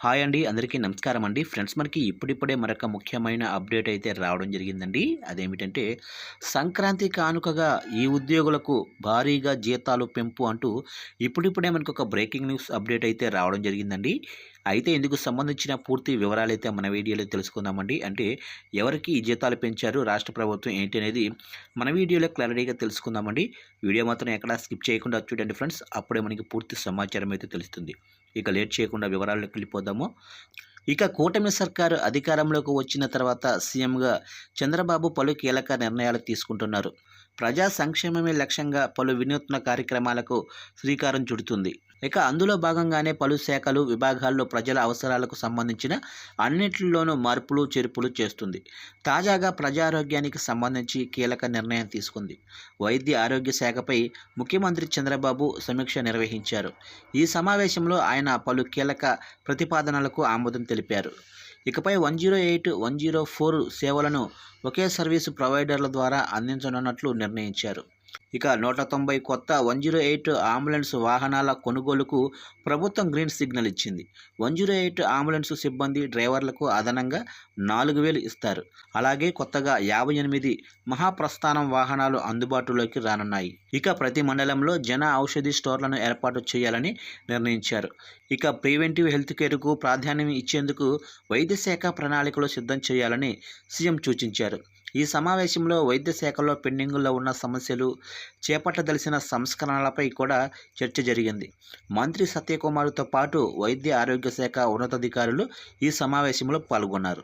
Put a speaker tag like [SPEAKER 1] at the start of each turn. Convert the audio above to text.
[SPEAKER 1] Hi అండి. అందరికీ నమస్కారం అండి. ఫ్రెండ్స్ మనకి ఇప్పుడిప్పుడే మరొక ముఖ్యమైన అప్డేట్ అయితే రావడం జరిగిందండి. అదేమిటంటే సంక్రాంతి కానుకగా ఈ ఉద్యోగులకు భారీగా జీతాలు పెంపు అంటూ ఇప్పుడిప్పుడే మనకు ఒక బ్రేకింగ్ న్యూస్ అప్డేట్ అయితే రావడం జరిగిందండి. అయితే ఇందుకు సంబంధించిన పూర్తి వివరాలు అయితే మన వీడియోలో తెలుసుకుందామండి. అంటే ఎవరికి ఈ జీతాలు పెంచారు రాష్ట్ర ప్రభుత్వం ఏంటి అనేది మన వీడియోలో క్లారిటీగా తెలుసుకుందామండి. వీడియో మాత్రం ఎక్కడా స్కిప్ చేయకుండా చూడండి ఫ్రెండ్స్. అప్పుడే మనకి పూర్తి సమాచారం అయితే తెలుస్తుంది. ఇక లేట్ చేయకుండా వివరాల్లోకి వెళ్ళిపోదాము. ఇక కూటమి సర్కారు అధికారంలోకి వచ్చిన తర్వాత సీఎంగా చంద్రబాబు పలు కీలక నిర్ణయాలు తీసుకుంటున్నారు. ప్రజా సంక్షేమమే లక్ష్యంగా పలు వినూత్న కార్యక్రమాలకు శ్రీకారం చుడుతుంది. ఇక అందులో భాగంగానే పలు శాఖలు విభాగాల్లో ప్రజల అవసరాలకు సంబంధించిన అన్నింటిలోనూ మార్పులు చేర్పులు చేస్తుంది. తాజాగా ప్రజారోగ్యానికి సంబంధించి కీలక నిర్ణయం తీసుకుంది. వైద్య ఆరోగ్య శాఖపై ముఖ్యమంత్రి చంద్రబాబు సమీక్ష నిర్వహించారు. ఈ సమావేశంలో ఆయన పలు కీలక ప్రతిపాదనలకు ఆమోదం తెలిపారు. ఇకపై one zero eight one zero four సేవలను ఒకే సర్వీసు ప్రొవైడర్ల ద్వారా అందించనున్నట్లు నిర్ణయించారు. ఇక నూట తొంభై కొత్త వన్ జీరో ఎయిట్ అంబులెన్స్ వాహనాల కొనుగోలుకు ప్రభుత్వం గ్రీన్ సిగ్నల్ ఇచ్చింది. వన్ జీరో ఎయిట్ అంబులెన్స్ సిబ్బంది డ్రైవర్లకు అదనంగా నాలుగు వేలు ఇస్తారు. అలాగే కొత్తగా యాభై ఎనిమిది మహాప్రస్థానం వాహనాలు అందుబాటులోకి రానున్నాయి. ఇక ప్రతి మండలంలో జన ఔషధి స్టోర్లను ఏర్పాటు చేయాలని నిర్ణయించారు. ఇక ప్రివెంటివ్ హెల్త్ కేర్కు ప్రాధాన్యం ఇచ్చేందుకు వైద్య శాఖ ప్రణాళికలు సిద్ధం చేయాలని సీఎం సూచించారు. ఈ సమావేశంలో వైద్య శాఖలో పెండింగుల్లో ఉన్న సమస్యలు చేపట్టదలసిన సంస్కరణలపై కూడా చర్చ జరిగింది. మంత్రి సత్యకుమార్తో పాటు వైద్య ఆరోగ్య శాఖ ఉన్నతాధికారులు ఈ సమావేశంలో పాల్గొన్నారు.